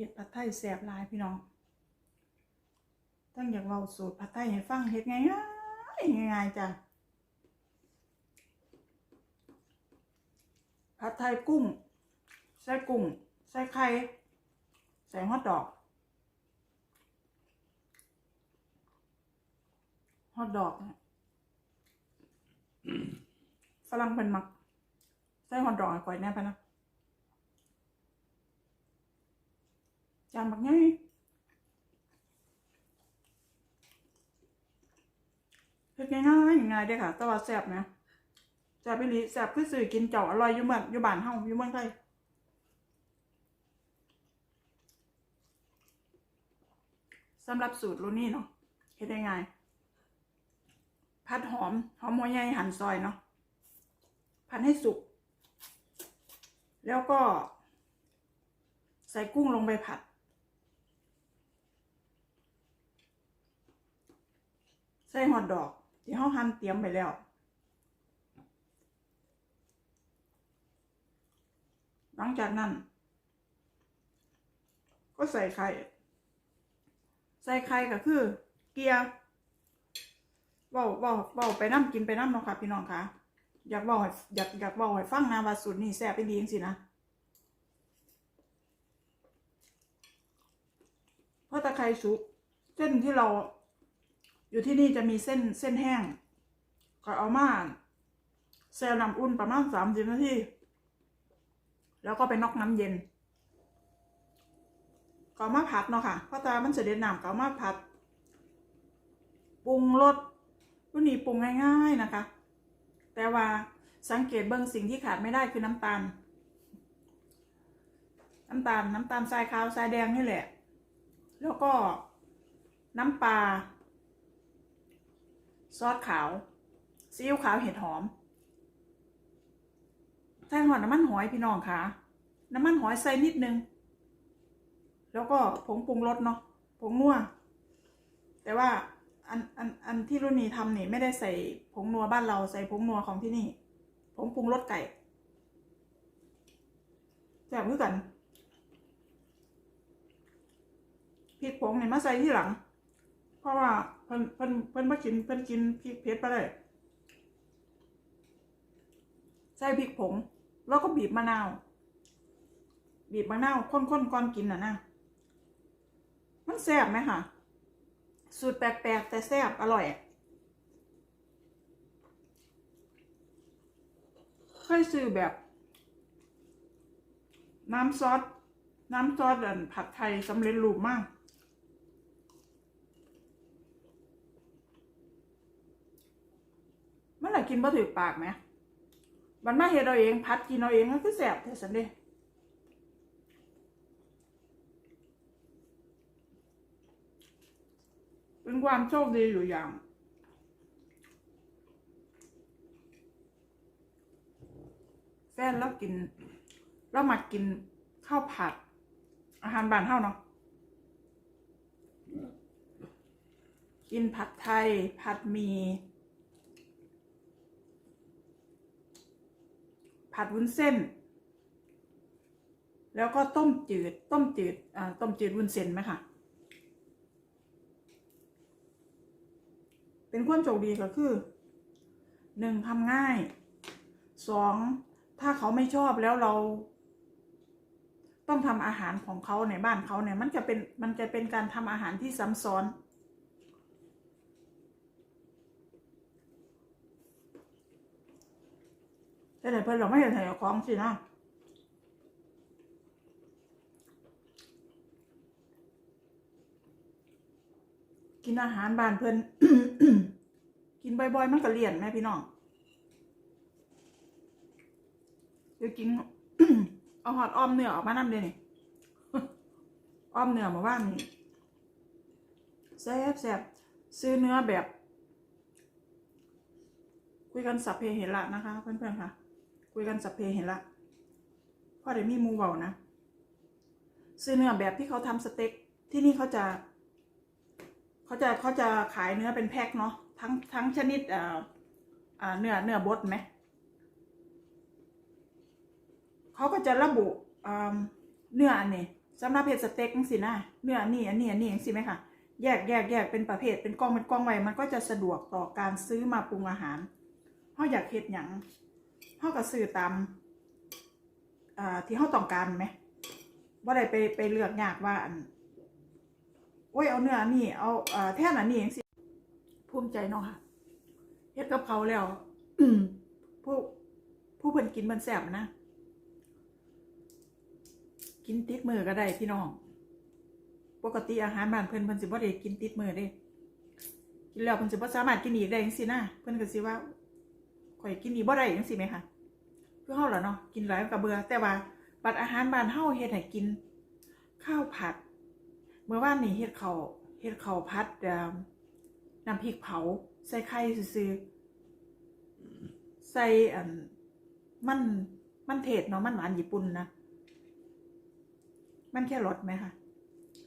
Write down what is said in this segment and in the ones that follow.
เห็ดผัดไทยแสบหลายพี่น้อง ตั้งอยากเว้าสูตรผัดไทยให้ฟังเห็ดง่ายๆง่ายจ้ะผัดไทยกุ้ง ใส่กุ้ง ใส่ไข่ ใส่ฮอทดอกฮอทดอกฝรั่งเป็นมัก ใส่ฮอทดอกให้ก่อยแน่ปะนะ จานบักง่ายเฮ็ดง่ายๆง่ายเด้อค่ะ แต่ว่าแซ่บนะแซ่บไปลีแซ่บคือสื่อกินเจ้าอร่อยอยู่เมืองอยู่บ้านเฮาอยู่เมืองไทยสำหรับสูตรรุ่นนี้เนาะเฮ็ดง่ายๆผัดหอม หอมหัวใหญ่หั่นซอยเนาะผัดให้สุก แล้วก็ใส่กุ้งลงไปผัด ใส่หอดดอก ที่เขาหั่นเตรียมไปแล้ว หลังจากนั้น ก็ใส่ไข่ ใส่ไข่ก็คือ เกียร์เว้าเว้าเว้าไปน้ำกินไปน้ำเนาะค่ะพี่น้องค่ะอยากเว้าให้อยากอยากเว้าให้ฟังนะว่าสูตรนี้แซ่บไปดีจริงๆนะเพราะตะไคร้สุกเส้นที่เรา อยู่ที่นี่จะมีเส้นเส้นแห้ง ก็เอามาแซลน้ำอุ่นประมาณสามสิบนาที แล้วก็ไปนอกน้ำเย็นก็มาผัดเนาะค่ะเพราะตามันเสด็จน้ำก็มาผัด ปรุงรสรุ่นนี้ปรุงง่ายๆนะคะ แต่ว่าสังเกตเบื้องสิ่งที่ขาดไม่ได้คือน้ำตาล น้ำตาลน้ำตาลทรายขาวทรายแดงนี่แหละ แล้วก็น้ำปลา ซอสขาว ซีอิ๊วขาวเห็ดหอมใส่หอดน้ำมันหอยพี่น้องค่ะน้ำมันหอยใส่นิดนึง แล้วก็ผงปรุงรสเนาะผงนัว แต่ว่าอันอันอันที่รุ่นนี้ทำนี่ไม่ได้ใส่ผงนัวบ้านเราใส่ผงนัวของที่นี่ ผงปรุงรสไก่แซ่บเหมือกันพริกผงเนี่ยมาใส่ที่หลัง เพราะว่าเพิ่นเพิ่นเพิ่นมากินเพิ่นกินพริกเผ็ดไปเลยใส่พริกผง แล้วก็บีบมะนาว บีบมะนาวข้นๆก่อนกินน่ะนะมันแซ่บไหมคะสูตรแปลกๆแต่แซ่บอร่อย เคยซื้อแบบ น้ำซอส น้ำซอสผัดไทยสำเร็จรูปมาก มันน่ะ กินบ่ถือปากไหมมันมาเฮ็ดเอาเองพัดกินเอาเองก็คือแสบเท่สันเด้เป็นความโชคดีอยู่อย่างแฟนเรากินเรามากินข้าวผัด อาหารบ้านเฮาเนาะกินผัดไทย ผัดหมี ผัดวุ้นเส้น แล้วก็ต้มจืด ต้มจืดอ่าต้มจืดวุ้นเส้นไหมคะเป็นคนโชคดีก็คือหนึ่งทำง่ายสองถ้าเขาไม่ชอบแล้วเรา ต้องทำอาหารของเขาในบ้านเขาเนี่ย มันจะเป็นมันจะเป็นการทำอาหารที่ซ้ำซ้อน แต่ไหนเพิ่นเราไม่เห็นใส่ของสินะกินอาหารบ้านเพิ่นกินบ่อยๆมันก็เลี่ยนแม่พี่น้องเดี๋ยวกินเอาหอดอ้อมเนื้อออกมานำเดี๋ยวนี้อ้อมเนื้อมาว่านนี่แซ่บแซ่บซื้อเนื้อแบบ คุยกันสัพเพเหระนะคะ เพื่อนๆค่ะ คุยกันสัพเพเหระพ่อเดี๋ยวมีมูเบานะซื้อเนื้อแบบที่เขาทำสเต็กที่นี่เขาจะ เขาจะเขาจะขายเนื้อเป็นแพ็คเนาะทั้งทั้งชนิดอ่าอ่าเนื้อเนื้อบดไหมเขาก็จะระบุอ่าเนื้ออันนี้สำหรับเห็ดสเต็กจังสินะเนื้อนนี้อันนี้อันนี้จังสิไหมคะแยกแยกแยกเป็นประเภทเป็นกล้องเป็นกล้องไว้มันก็จะสะดวกต่อการซื้อมาปรุงอาหารเขาอยากเห็ดหยัง เขาก็ซื้อตามอ่าที่เขาต้องการไหมว่าได้ไปไปเลือกยากว่าอันโอ้ยเอาเนื้อนนี้เอาอ่าแท่นอันนี้จังสิภูมิใจเนาะค่ะเฮ็ดกับเขาแล้วผู้ผู้เพิ่นกินมันแซ่บนะ กินติดมือก็ได้พี่น้อง ปกติอาหารบ้านเพิ่นเพิ่นสิบ่ได้กินติดมือเด้ กินแล้วเพิ่นสิบ่สามารถกินอีกได้จังซี่นะเพิ่นก็สิว่า ข่อยกินอีกบ่ได้จังซี่ไหมคะคือเฮาล่ะเนาะกินหลายมันก็เบื่อแต่ว่าบัดอาหารบ้านเฮาเฮ็ดให้กิน ข้าวผัด เมื่อวานนี้เฮ็ดข้าวเฮ็ดข้าวผัดน้ำพริกเผา ใส่ไข่ซื่อๆใส่อันมันมันเทศเนาะมันหวานญี่ปุ่นนะมันแค่รสไหมคะ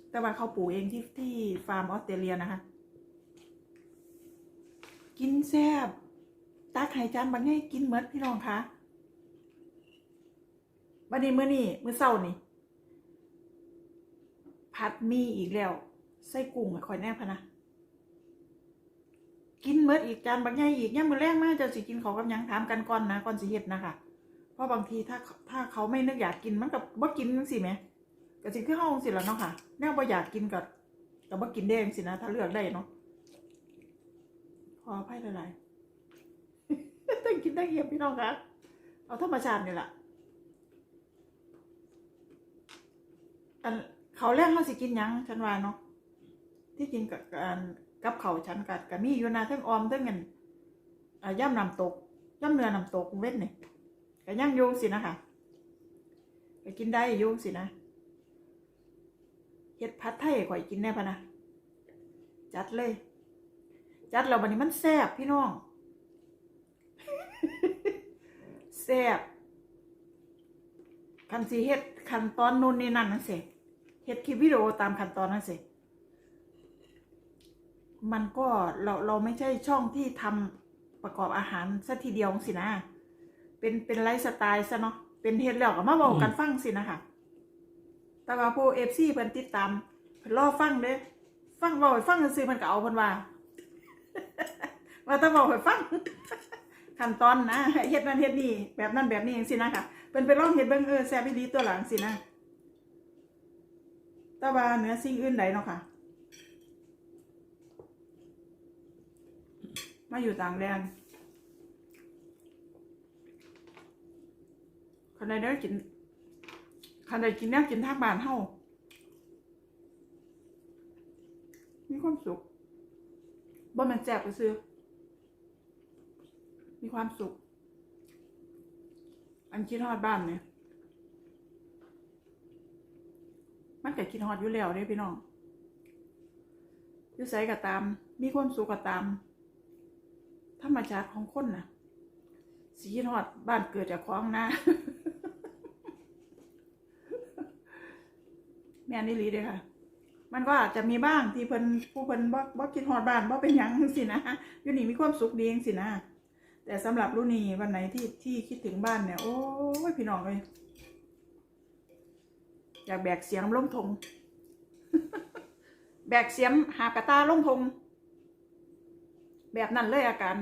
แต่ว่าเขาปลูกเองที่ที่ฟาร์มออสเตรเลียนะคะ กินแซ่บ ตักไข่จานบางไงกินเหมือนพี่น้องคะวันนี้มื้อนี้มื้อเช้านี่ผัดมีอีกแล้วใส่กุ้งอะคอยแน่พะนะกินเมื่ออีกจานบางไงอีกย่ามมื้อแรกมากจะสิกินเขากับยังถามกันก่อนนะก่อนสิเฮ็ดนะคะเพราะบางทีถ้าถ้าเขาไม่นึกอยากกินมันก็บ่กินจังซี่แหมก็สิคือเฮาจังสิแล่ะเนาะค่ะแนวบ่อยากกินก็ก็บ่กินได้งสินะถ้าเลือกได้เนาะขออภัยหลายๆ ต้องกินได้เหียบพี่น้องคะเอาธรรมชาตินี่แหละอันเขาแรกเฮาสิกินยังฉันว่าเนาะที่จริงกับการกับเขาฉันกัดก็มีอยู่นะทั้งออมทั้งเงินย่ำนำตกย่ำเนื้อนำตกเว้นนี่ก็ยังยู่สินะคะก็กินได้ยู่สินะเฮ็ดผัดไทยข่อยกินแน่พะนะจัดเลย จัดแล้วบัดนี้มันแซ่บพี่น้อง แซ่บคันสิเฮ็ดขั้นตอนนู่นนี่นั่นนั่นสิเฮ็ดคลิปวิดีโอตามขั้นตอนนั่นสิมันก็เราเราไม่ใช่ช่องที่ทำประกอบอาหารซะทีเดียวสินะ เป็นเป็นไลฟ์สไตล์ซะเนาะ เป็นเฮ็ดแล้วก็มาบอกกันฟังสินะคะ แต่ว่าผู้เอฟซีเพิ่นติดตามเพิ่นรอฟังเด้ฟังเว้าให้ฟังซื่อๆเพิ่นก็เอาเพิ่นว่า ว่าต้องเว้าให้ฟัง ขั้นตอนนะเฮ็ดนั่นเฮ็ดนี่แบบนั้นแบบนี้จังซี่นะค่ะเพิ่นไปลองเฮ็ดเบิ่งเออแซ่บอีหลีตัวหลังสินะแต่ว่าเหนือสิ่งอื่นใดเนาะค่ะ มาอยู่ต่างแดนคนใดได้กินคันใดกินแนวกินทางบ้านเฮามีความสุขบ่มันแจกไปซื้อ มีความสุข อันคิดฮอดบ้านเนี่ยมันก็คิดฮอดอยู่แล้วเด้พี่น้องอยู่ไสก็ตาม มีความสุขก็ตาม ธรรมชาติของคนน่ะ สีคิดฮอดบ้านเกิดจากของนะแม่นี่ลีเด้ค่ะ มันก็อาจจะมีบ้างที่เพิ่นผู้เพิ่นบ่บ่คิดฮอดบ้านบ่เป็นหยังจังซี่นะอยู่นี่มีความสุขดีจังซี่นะ แต่สำหรับรุ่นนี้วันไหนที่ที่คิดถึงบ้านเนี่ย โอ้ยพี่น้องเลยอยากแบกเสียงล้มทง แบกเสียมหากระตาล้มทง แบบนั้นเลยอาการ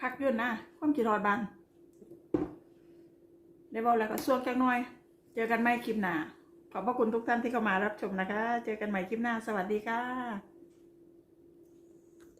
คักยืนนะความคิดฮอดบ้านได้บอกแล้วก็ส่วงจักหน่อย เจอกันใหม่คลิปหน้าขอบพระคุณทุกท่านที่เข้ามารับชมนะคะ เจอกันใหม่คลิปหน้า สวัสดีค่ะ